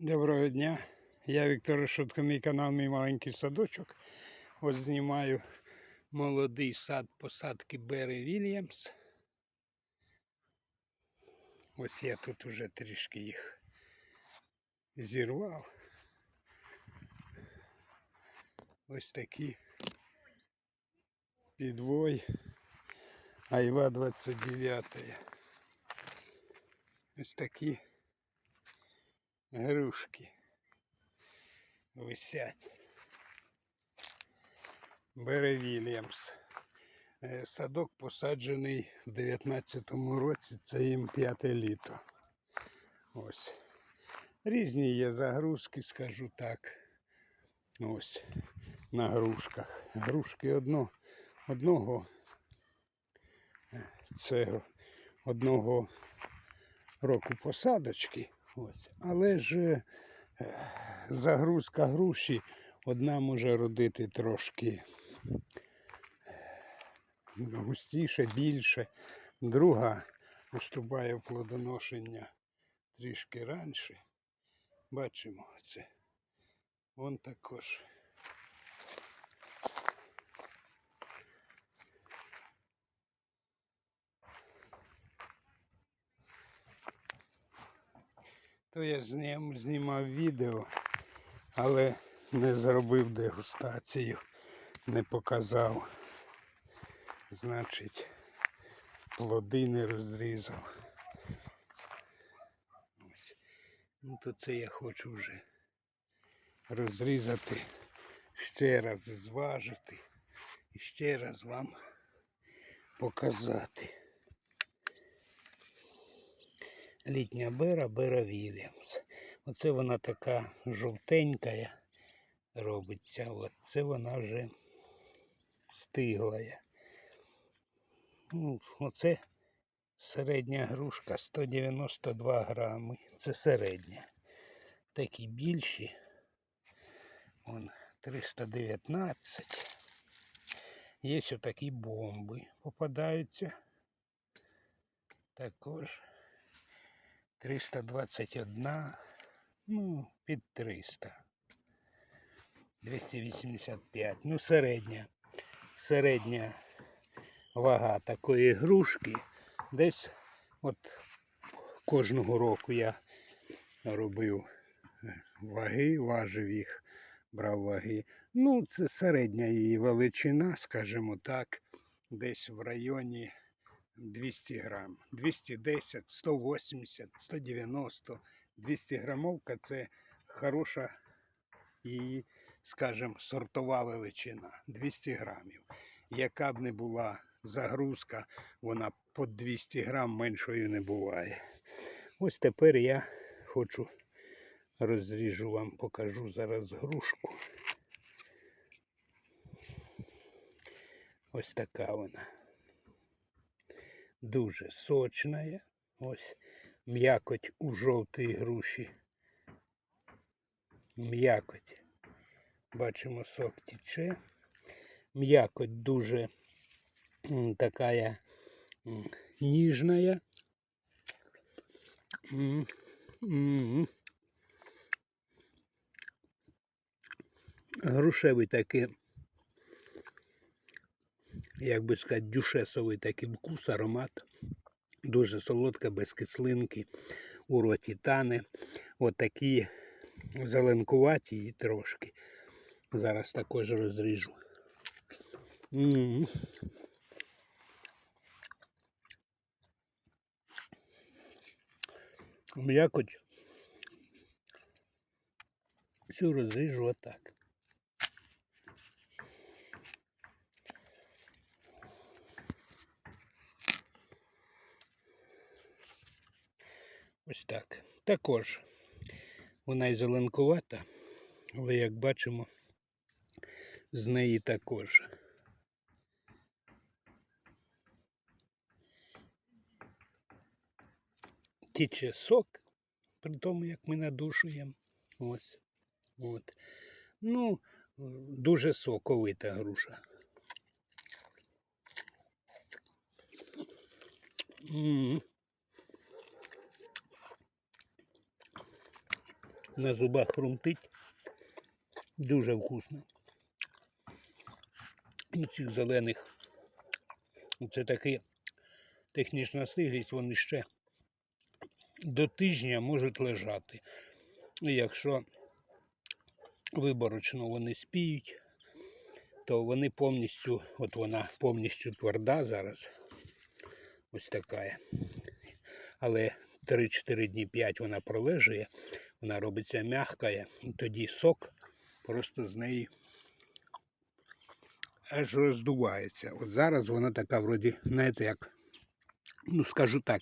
Доброго дня. Я Віктор Решетко, мій канал, мій маленький садочок. Ось знімаю молодий сад посадки Бери Вільямс. Ось я тут уже трішки їх зірвав. Ось такі підвой. Айва 29. Ось такі грушки висять. Бере Вільямс. Е, Садок посаджений в 19-му році, це їм п'яте літо. Ось. Різні є загрузки, скажу так. Ось на грушках. Грушки одно, одного е, це одного року посадочки. Ось. Але ж е, загрузка груші одна може родити трошки е, густіше, більше, друга уступає в плодоношення трішки раніше. Бачимо це. Вон також. То я з ним знімав відео, але не зробив дегустацію, не показав. Значить, плоди не розрізав. Ось. Ну то це я хочу вже розрізати, ще раз зважити і ще раз вам показати. Літня бера, бера Вільямс. Оце вона така жовтенька робиться. От це вона вже стиглая. Ну, оце середня грушка 192 грами. Це середня. Такі більші. Вон 319. Є такі бомби попадаються. Також 321, ну, під 300. 285. Ну, середня. Середня вага такої грушки. Десь от кожного року я робив ваги, важив їх, брав ваги. Ну, це середня її величина, скажімо так, десь в районі 200 грам. 210, 180, 190, 200 грамовка це хороша її, скажімо, сортова величина. 200 грамів. Яка б не була загрузка, вона по 200 грам меншою не буває. Ось тепер я хочу розріжу вам, покажу зараз грушку. Ось така вона дуже сочная. Ось м'якоть у жовтій груші. М'якоть. Бачимо, сок тече. М'якоть дуже. М, м. Грушевий такий як би сказати, дюшесовий такий вкус, аромат. Дуже солодка, без кислинки, у роті тане. Отакі зеленкуваті трошки. Зараз також розріжу. М. М'якоть. Всю розріжу отак. Ось так. Також вона і зеленкувата, але як бачимо, з неї також. Тіче сок, при тому, як ми надушуємо. Ось. От. Ну, дуже соковита груша. М. на зубах хрумтить. Дуже вкусно. Ну, цих зелених. Це таки технічна стиглість, вони ще до тижня можуть лежати. І якщо виборочно вони спіють, то вони повністю, от вона повністю тверда зараз. Ось така. Але 3-4 дні 5 вона пролежує, вона робиться м'яка, і тоді сок просто з неї аж роздувається. От зараз вона така, вроді, знаєте, як, ну скажу так,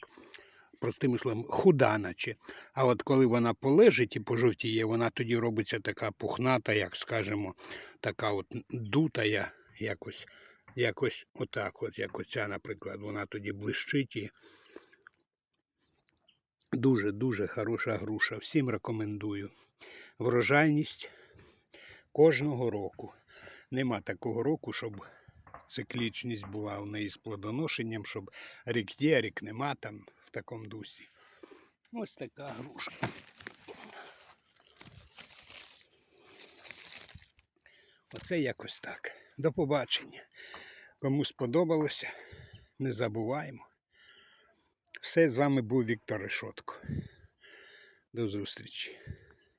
простими словами, худа наче. А от коли вона полежить і пожовтіє, вона тоді робиться така пухната, як скажемо, така от дутая, якось, якось отак, от, як оця, наприклад, вона тоді блищить і дуже-дуже хороша груша. Всім рекомендую. Врожайність кожного року. Нема такого року, щоб циклічність була у неї з плодоношенням, щоб рік є, рік нема там в такому дусі. Ось така груша. Оце якось так. До побачення. Кому сподобалося, не забуваємо. Все з вами був Віктор Решотко. До зустрічі.